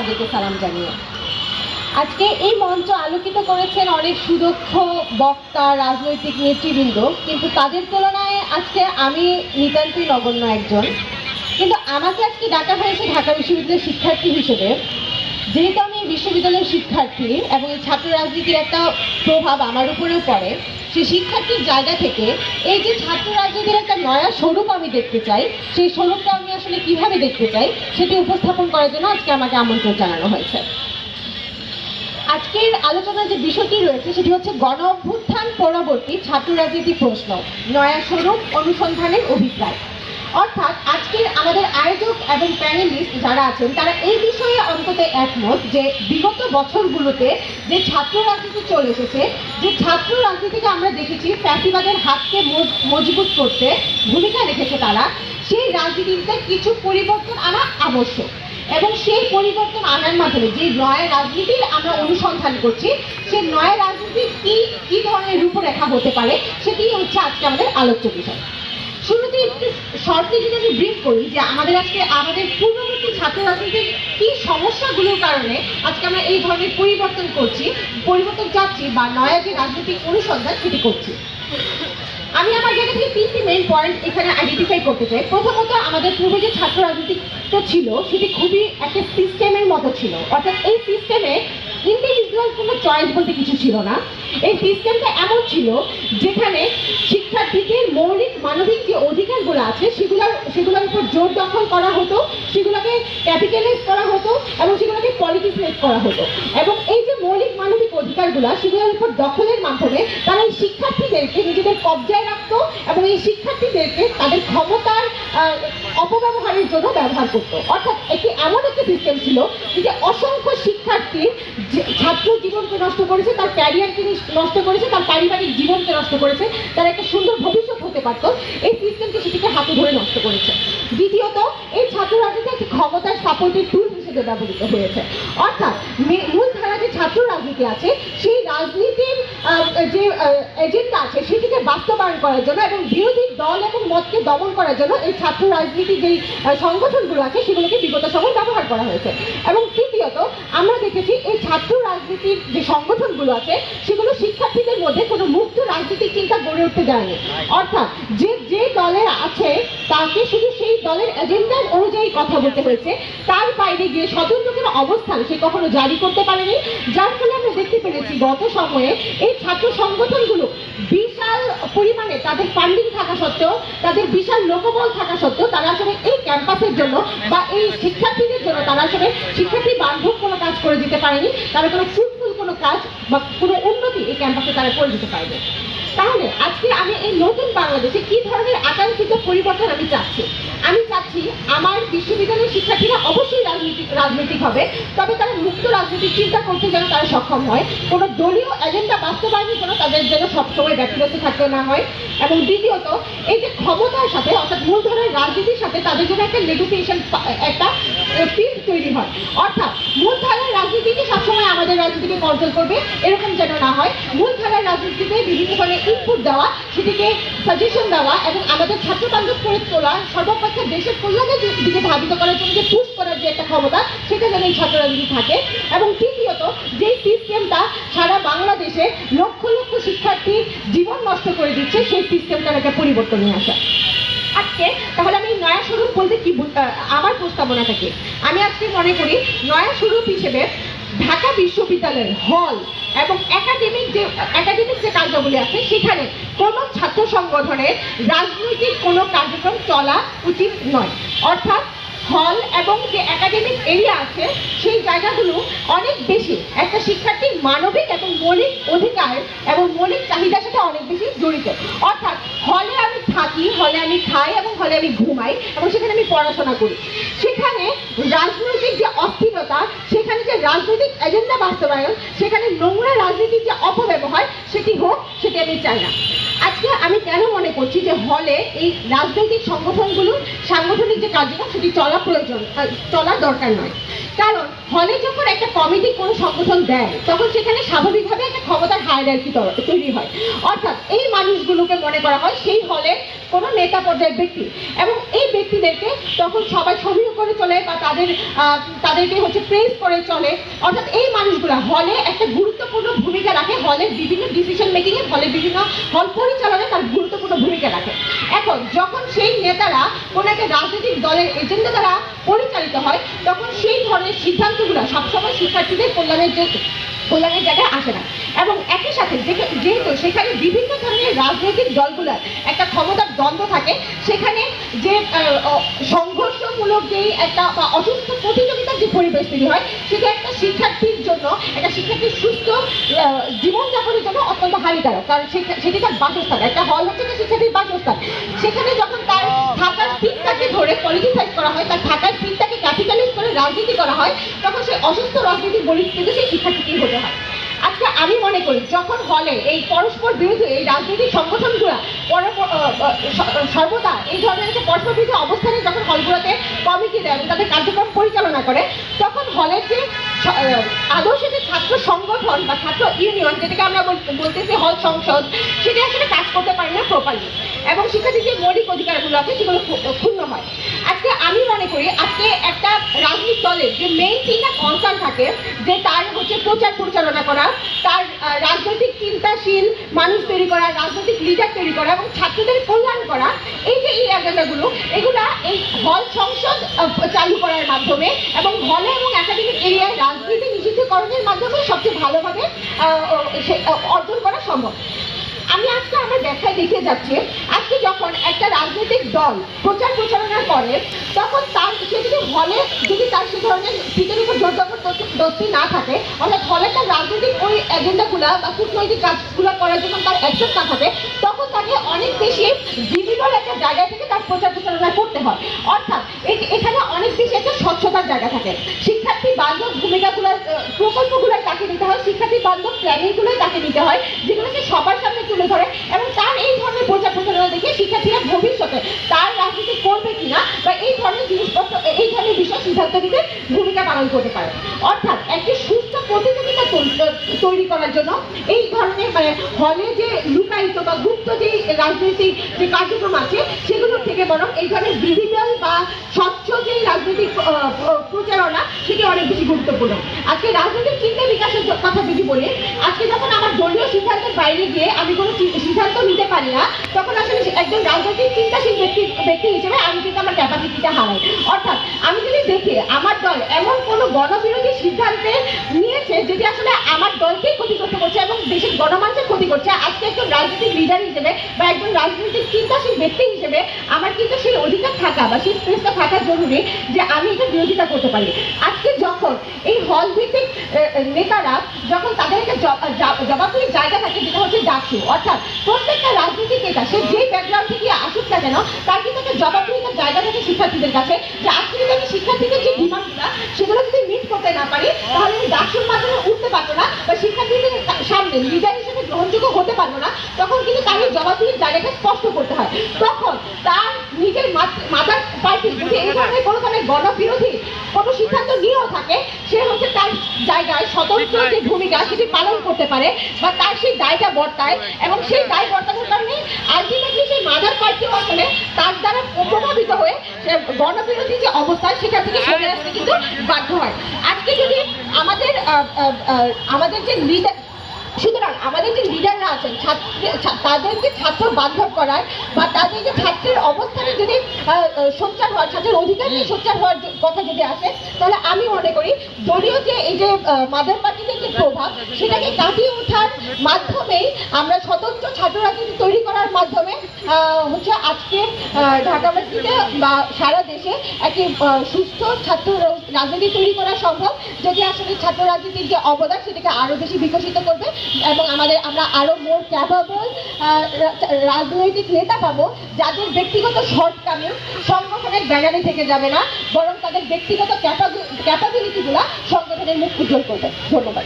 তাদেরকে সালাম জানিয়ে। আজকে এই মঞ্চ আলোকিত করেছেন অনেক সুদক্ষ বক্তা, রাজনৈতিক নেতৃবৃন্দ, কিন্তু তাদের তুলনায় আজকে আমি নিতান্তই নগণ্য একজন। কিন্তু আমাকে আজকে ডাকা হয়েছে ঢাকা বিশ্ববিদ্যালয়ের শিক্ষার্থী হিসেবে। যেহেতু আমি বিশ্ববিদ্যালয়ের শিক্ষার্থী এবং এই ছাত্র রাজনীতির একটা প্রভাব আমার উপরেও পড়ে, সেই শিক্ষার্থীর জায়গা থেকে এই যে ছাত্র রাজনীতির একটা নয়া স্বরূপ আমি দেখতে চাই, সেই স্বরূপটা আমি আসলে কীভাবে দেখতে চাই সেটি উপস্থাপন করার জন্য আজকে আমাকে আমন্ত্রণ জানানো হয়েছে। আজকের আলোচনার যে বিষয়টি রয়েছে সেটি হচ্ছে গণ অভ্যুত্থান পরবর্তী ছাত্র রাজনীতি প্রশ্ন, নয়া স্বরূপ অনুসন্ধানের অভিপ্রায়। অর্থাৎ আজকের আমাদের আয়োজক এবং প্যানেলিস্ট যারা আছেন, তারা এই বিষয়ে অন্তত একমত যে বিগত বছরগুলোতে যে ছাত্র রাজনীতি চলে এসেছে, যে ছাত্র রাজনীতিকে আমরা দেখেছি, ফ্যাসিবাদের হাতকে মজ- মজবুত করতে ভূমিকা রেখেছে তারা, সেই রাজনীতিতে কিছু পরিবর্তন আনা আবশ্যক। এবং সেই পরিবর্তন আনার মাধ্যমে যে নয়া রাজনীতির আমরা অনুসন্ধান করছি সেই নয়া রাজনীতির কি কি ধরনের রূপরেখা হতে পারে সেটি হচ্ছে আজকে আমাদের আলোচ্য বিষয়। শুরুতে একটু শর্টলি যদি আমি ব্রিফ করি যে আমাদের আজকে, আমাদের পূর্ববর্তী ছাত্র রাজনীতির কি সমস্যাগুলোর কারণে আজকে আমরা এই ধরনের পরিবর্তন করছি, পরিবর্তন চাচ্ছি বা নয়া যে রাজনৈতিক অনুসন্ধান সেটি করছি। আমি আমার জায়গা থেকে তিনটি মেইন পয়েন্ট এখানে আইডেন্টিফাই করতে চাই। প্রথমত আমাদের পূর্বে যে ছাত্র রাজনীতিটা ছিল, সেটি খুবই একটা সিস্টেমের মতো ছিল। অর্থাৎ এই সিস্টেমে ইন্ডিভিজুয়াল কোনো চয়েস বলতে কিছু ছিল না। এই সিস্টেমটা এমন ছিল যেখানে শিক্ষার্থীদের মৌলিক মানবিক যে অধিকারগুলো আছে, সেগুলোর সেগুলোর উপর জোর দখল করা হতো, সেগুলোকে ক্যাপিটালাইজ করা হতো এবং সেগুলোকে পলিটিসাইজ করা হতো। এবং এই যে মৌলিক মানবিক সেগুলোর উপর দখলের মাধ্যমে তারা এই শিক্ষার্থীদেরকে নিজেদের কবজায় রাখতো এবং এই শিক্ষার্থীদেরকে তাদের ক্ষমতার অপব্যবহারের জন্য ব্যবহার করতো। অর্থাৎ একটি এমন একটি সিস্টেম ছিল যে অসংখ্য শিক্ষার্থী ছাত্র জীবনকে নষ্ট করেছে, তার ক্যারিয়ারকে নষ্ট করেছে, তার পারিবারিক জীবনকে নষ্ট করেছে, তার একটা সুন্দর ভবিষ্যৎ হতে পারতো। এই সিস্টেমকে সেটিকে হাতে ধরে নষ্ট করেছে। দ্বিতীয়ত, এই ছাত্র রাজনীতি একটি ক্ষমতার সাপোর্টের টুল হিসেবে ব্যবহৃত হয়েছে। অর্থাৎ মূলধারা মূল ধারা যে ছাত্র রাজনীতি আছে, সেই রাজনীতির যে এজেন্ডা আছে, সেটিকে বাস্তবায়ন করার জন্য এবং বিরোধী দল এবং মতকে দমন করার জন্য এই ছাত্র রাজনীতি যেই সংগঠনগুলো আছে, সেগুলোকে বিগত সময় ব্যবহার করা হয়েছে। এবং তৃতীয়ত আমরা দেখেছি এই ছাত্র রাজনীতির যে সংগঠনগুলো আছে, সেগুলো শিক্ষার্থীদের মধ্যে কোনো মুক্ত রাজনীতিক চিন্তা গড়ে উঠতে দেয়নি। অর্থাৎ যে যে দলে আছে, তাকে শুধু সেই দলের এজেন্ডার অনুযায়ী কথা বলতে হয়েছে। তার বাইরে গিয়ে স্বতন্ত্র অবস্থান সে কখনো জারি করতে পারেনি। যার ফলে আমরা দেখতে পেরেছি গত সময়ে এই ছাত্র সংগঠনগুলো বিশাল পরিমাণে তাদের ফান্ডিং থাকা সত্ত্বেও, তাদের বিশাল লোকবল থাকা সত্ত্বেও তারা আসলে এই ক্যাম্পাসের জন্য বা এই শিক্ষার্থীদের জন্য তারা আসলে শিক্ষার্থী বান্ধব কোনো কাজ করে দিতে পারেনি, তারা কোনো ফ্রুটফুল কোনো কাজ বা কোনো উন্নতি এই ক্যাম্পাসে তারা করে দিতে পারেনি তাহলে আজকে আমি এই নতুন বাংলাদেশে কি ধরনের আকাঙ্ক্ষিত পরিবর্তন আমি চাচ্ছি? আমি চাচ্ছি আমার বিশ্ববিদ্যালয়ের শিক্ষার্থীরা অবশ্যই রাজনীতি রাজনৈতিক হবে, তবে তারা মুক্ত রাজনীতির চিন্তা করতে যেন তারা সক্ষম হয়। কোনো দলীয় এজেন্ডা বাস্তবায়নের জন্য তাদের যেন সবসময় ব্যক্তিগত থাকতে না হয়। এবং দ্বিতীয়ত, এই যে ক্ষমতার সাথে, অর্থাৎ মূলধারার রাজনীতির সাথে তাদের জন্য একটা নেগোসিয়েশন একটা ফিল্ড তৈরি হয়। অর্থাৎ মূলধারার রাজনীতিকে সবসময় আমাদের রাজনীতিকে কন্ট্রোল করবে, এরকম যেন না হয়। মূলধারার রাজনীতিতে বিভিন্ন ধরনের ইনপুট দেওয়া, সেটিকে সাজেশন দেওয়া এবং আমাদের ছাত্র বান্ধব করে তোলা, সর্বাপেক্ষা দেশের কল্যাণের দিকে ধাবিত করার জন্য যে পুশ করার যে একটা ক্ষমতা, সেটা যেন এই ছাত্র থাকে। এবং তৃতীয়ত, যেই সিস্টেমটা সারা বাংলাদেশে লক্ষ লক্ষ শিক্ষার্থীর জীবন নষ্ট করে দিচ্ছে, সেই সিস্টেমটার একটা পরিবর্তন নিয়ে আসা। আজকে, তাহলে আমি নয়া স্বরূপ বলতে কি আমার প্রস্তাবনাটা কি আমি আজকে মনে করি, নয়া স্বরূপ হিসেবে ঢাকা বিশ্ববিদ্যালয়ের হল এবং একাডেমিক যে একাডেমিক যে কার্যাবলী আছে, সেখানে কোনো ছাত্র সংগঠনের রাজনৈতিক কোনো কার্যক্রম চলা উচিত নয়। অর্থাৎ হল এবং যে একাডেমিক এরিয়া আছে, সেই জায়গাগুলো অনেক বেশি। একটা শিক্ষার্থীর মানবিক এবং মৌলিক অধিকার এবং মৌলিক চাহিদার সাথে অনেক বেশি জড়িত। অর্থাৎ হলে আমি থাকি, হলে আমি খাই এবং হলে আমি ঘুমাই এবং সেখানে আমি পড়াশোনা করি। সেখানে রাজনৈতিক যে অস্থিরতা এজেন্ডা বাস্তবায়ন, সেখানে নোংরা রাজনীতির যে অপব্যবহার, সেটি হোক, সেটি আমি চাই না। আজকে আমি কেন মনে করছি যে হলে এই রাজনৈতিক সংগঠনগুলোর সাংগঠনিক যে কার্যক্রম, সেটি চলা প্রয়োজন চলার দরকার নয়। কারণ হলে যখন একটা কমিটি কোনো সংগঠন দেয়, তখন সেখানে স্বাভাবিকভাবে একটা ক্ষমতার হায়ারার্কি তৈরি হয়। অর্থাৎ এই মানুষগুলোকে মনে করা হয় সেই হলে কোনো নেতা পর্যায়ের ব্যক্তি। এবং এই ব্যক্তিদেরকে তখন সবাই সমীহ করে চলে বা তাদের তাদেরকে হচ্ছে প্রেস করে চলে, অর্থাৎ এই মানুষগুলো হলে একটা গুরুত্বপূর্ণ ভূমিকা রাখে, হলে বিভিন্ন ডিসিশন মেকিংয়ে এ হলের বিভিন্ন হল পরিচালনায় তার গুরুত্বপূর্ণ ভূমিকা রাখে। এখন যখন সেই নেতারা কোনো একটা রাজনৈতিক দলের এজেন্ডা দ্বারা পরিচালিত হয় তখন সেই ধরনের সিদ্ধান্তগুলো সবসময় শিক্ষার্থীদের কল্যাণের জন্য কল্যাণের জায়গায় আসে না। এবং একই সাথে যেহেতু সেখানে বিভিন্ন ধরনের রাজনৈতিক দলগুলোর একটা ক্ষমতার দ্বন্দ্ব থাকে সেখানে যে আহ, সংঘর্ষমূলক যেই একটা বা অসুস্থ প্রতিযোগিতার যে পরিবেশ তৈরি হয়, সেটা একটা শিক্ষার্থীর জন্য, একটা শিক্ষার্থীর সুস্থ জীবনযাপনের জন্য অত্যন্ত হানিকারক। কারণ সেটি তার বাসস্থান। একটা হল হচ্ছে একটা শিক্ষার্থীর বাসস্থান। সেখানে যখন তার থাকার সিটটাকে ধরে পলিটিসাইজ করা হয়, তার থাকার সিটটাকে ক্যাপিটালাইজ করে রাজনীতি করা হয়, তখন সেই অসুস্থ রাজনীতির বলি সেই শিক্ষার্থীকেই হতে হয়। আজকে আমি মনে করি, যখন হলে এই পরস্পর বিরোধী, এই রাজনৈতিক সংগঠনগুলো সর্বদা এই ধরনের যে পরস্পর বিরোধী অবস্থানে যখন হলগুলোতে কমিটি দেয় এবং তাদের কার্যক্রম পরিচালনা করে, তখন হলের যে স- সংগঠন বা ছাত্র ইউনিয়ন, যেটাকে আমরা বলতেছি হল সংসদ, সেটা আসলে কাজ করতে পারি না প্রপারলি এবং শিক্ষার্থীর যে মৌলিক অধিকারগুলো আছে, সেগুলো ক্ষু- ক্ষুণ্ণ হয়। আজকে আমি মনে করি, আজকে একটা রাজনৈতিক দলের যে মেইন তিনটা কনসার্ন থাকে, যে তার হচ্ছে প্রচার পরিচালনা করা তার রাজনৈতিক চিন্তাশীল মানুষ তৈরি করা, রাজনৈতিক লিডার তৈরি করা এবং ছাত্রদের কল্যাণ করা, এই যে এই এজেন্ডাগুলো এগুলা এই হল সংসদ চালু করার মাধ্যমে এবং হলে এবং একাডেমিক এরিয়ায় রাজনীতি নিষিদ্ধকরণের মাধ্যমে সবচেয়ে ভালোভাবে অর্জন করা সম্ভব। আমি আজকে আমার ব্যাখ্যায় দেখে যাচ্ছি। আজকে যখন একটা রাজনৈতিক দল প্রচার প্রচারণা করে তখন তার সে যদি হলে, যদি তার সে ধরনের সিটের উপর জোর জবরদস্তি না থাকে, অর্থাৎ হলে তার রাজনৈতিক ওই এজেন্ডাগুলো বা কূটনৈতিক কাজগুলো করার জন্য তার অ্যাক্সেস না থাকে, তখন তাকে অনেক বেশি ভিজিবল একটা জায়গা থেকে তার প্রচার প্রচারণা করতে হয়। অর্থাৎ এখানে অনেক বেশি একটা স্বচ্ছতার জায়গা থাকে। শিক্ষার্থী বান্ধব ভূমিকাগুলো প্রকল্পগুলো তাকে নিতে হয় শিক্ষার্থী বান্ধব প্ল্যানিংগুলোই তাকে নিতে হয় যেগুলো সে সবার সামনে তুলে ধরে এবং তার এই ধরনের প্রচার প্রচারণা দেখে শিক্ষার্থীরা ভবিষ্যতে তার রাজনীতি করবে কিনা বা এই ধরনের জিনিসপত্র, এই ধরনের বিষয় সিদ্ধান্ত নিতে ভূমিকা পালন করতে পারে। অর্থাৎ একটি সুস্থ প্রতিযোগিতা তৈরি করার জন্য। এই ধরনের মানে হলে যে লুকায়িত বা গুপ্ত যে রাজনৈতিক যে কার্যক্রম আছে সেগুলোর থেকে বরং এই ধরনের ডিজিটাল বা স্বচ্ছ যে রাজনৈতিক প্রচারণা, সেটি অনেক বেশি গুরুত্বপূর্ণ। আজকে রাজনৈতিক চিন্তা বিকাশের কথা যদি বলি, আজকে যখন আমার দলীয় সিদ্ধান্তের বাইরে গিয়ে আমি কোনো সিদ্ধান্ত নিতে পারি না, তখন আসলে একজন রাজনৈতিক চিন্তাশীল ব্যক্তি ব্যক্তি হিসেবে আমি কিন্তু আমার ক্যাপাসিটিটা হারাই। অর্থাৎ, আমি যদি দেখি আমার দল এমন কোনো গণবিরোধী সিদ্ধান্তে নিয়েছে যেটি আসলে আমার দলকেই ক্ষতিগ্রস্ত করছে এবং দেশের গণমানুষের ক্ষতি করছে, আজকে একজন রাজনৈতিক লিডার হিসেবে বা একজন রাজনৈতিক চিন্তাশীল ব্যক্তি হিসেবে আমার কিন্তু সেই অধিকার থাকা বা সেই স্পেসটা থাকা জরুরি যে আমি এটা বিরোধিতা করতে পারি। আজকে যখন এই হল ভিত্তিক নেতারা যখন তাদের একটা জব- জব- জবাবদিহির জায়গা থাকে, যেটা হচ্ছে ডাকসু অর্থাৎ প্রত্যেকটা রাজনৈতিক নেতা, সে যে ব্যাকগ্রাউন্ড কেন? তার কিন্তু একটা জবাবদিহিতার জায়গা থাকে শিক্ষার্থীদের কাছে, যে আজকে যদি আমি শিক্ষার্থীদের যে ডিমান্ডগুলো, সেগুলো যদি মিট করতে না পারি, তাহলে আমি ডাকসুর মাধ্যমে উঠতে পারব না বা শিক্ষার্থীদের সামনে লিডার হিসেবে গ্রহণযোগ্য হতে পারব না, তখন কিন্তু তার এই জবাবদিহির জায়গাটা স্পষ্ট করতে হয়। তখন তার নিজের মাদার পার্টি যদি এই ধরনের কোনো ধরনের গণবিরোধী কোনো সিদ্ধান্ত নিয়েও থাকে, সে হচ্ছে তার জায়গায় স্বতন্ত্র যে ভূমিকা সেটি পালন করতে পারে বা তার সেই দায়টা বর্তায় এবং সেই দায় বর্তানোর আলটিমেটলি সেই মাদার পার্টিও আসলে তার দ্বারা প্রভাবিত হয়ে সে গণবিরোধী যে অবস্থা সেটা থেকে সরে আসতে কিন্তু বাধ্য হয়। আজকে যদি আমাদের আমাদের যে লিডার সুতরাং আমাদের যে লিডাররা আছেন ছাত্র তাদেরকে ছাত্র বান্ধব করার বা তাদের যে ছাত্রের অবস্থানে যদি সোচ্চার হওয়ার ছাত্রের অধিকার নিয়ে সোচ্চার হওয়ার কথা যদি আসে তাহলে আমি মনে করি দলীয় যে এই যে মাদার পার্টিদের যে প্রভাব সেটাকে কাটিয়ে ওঠার মাধ্যমেই আমরা স্বতন্ত্র ছাত্র রাজনীতি তৈরি করার মাধ্যমে হচ্ছে আজকে আহ, ঢাকা ভার্সিটিতে বা সারা দেশে একটি সুস্থ ছাত্র রাজনীতি তৈরি করা সম্ভব। যদি আসলে ছাত্র রাজনীতির যে অবদান সেটাকে আরও বেশি বিকশিত করবে এবং আমাদের আমরা আরও মোর ক্যাপাবল রাজনৈতিক নেতা পাবো যাদের ব্যক্তিগত শর্ট শর্টকামিং সংগঠনের ব্যানারে থেকে যাবে না বরং তাদের ব্যক্তিগত ক্যাপাবিলিটিগুলো সংগঠনের মুখ উজ্জ্বল করবে। ধন্যবাদ।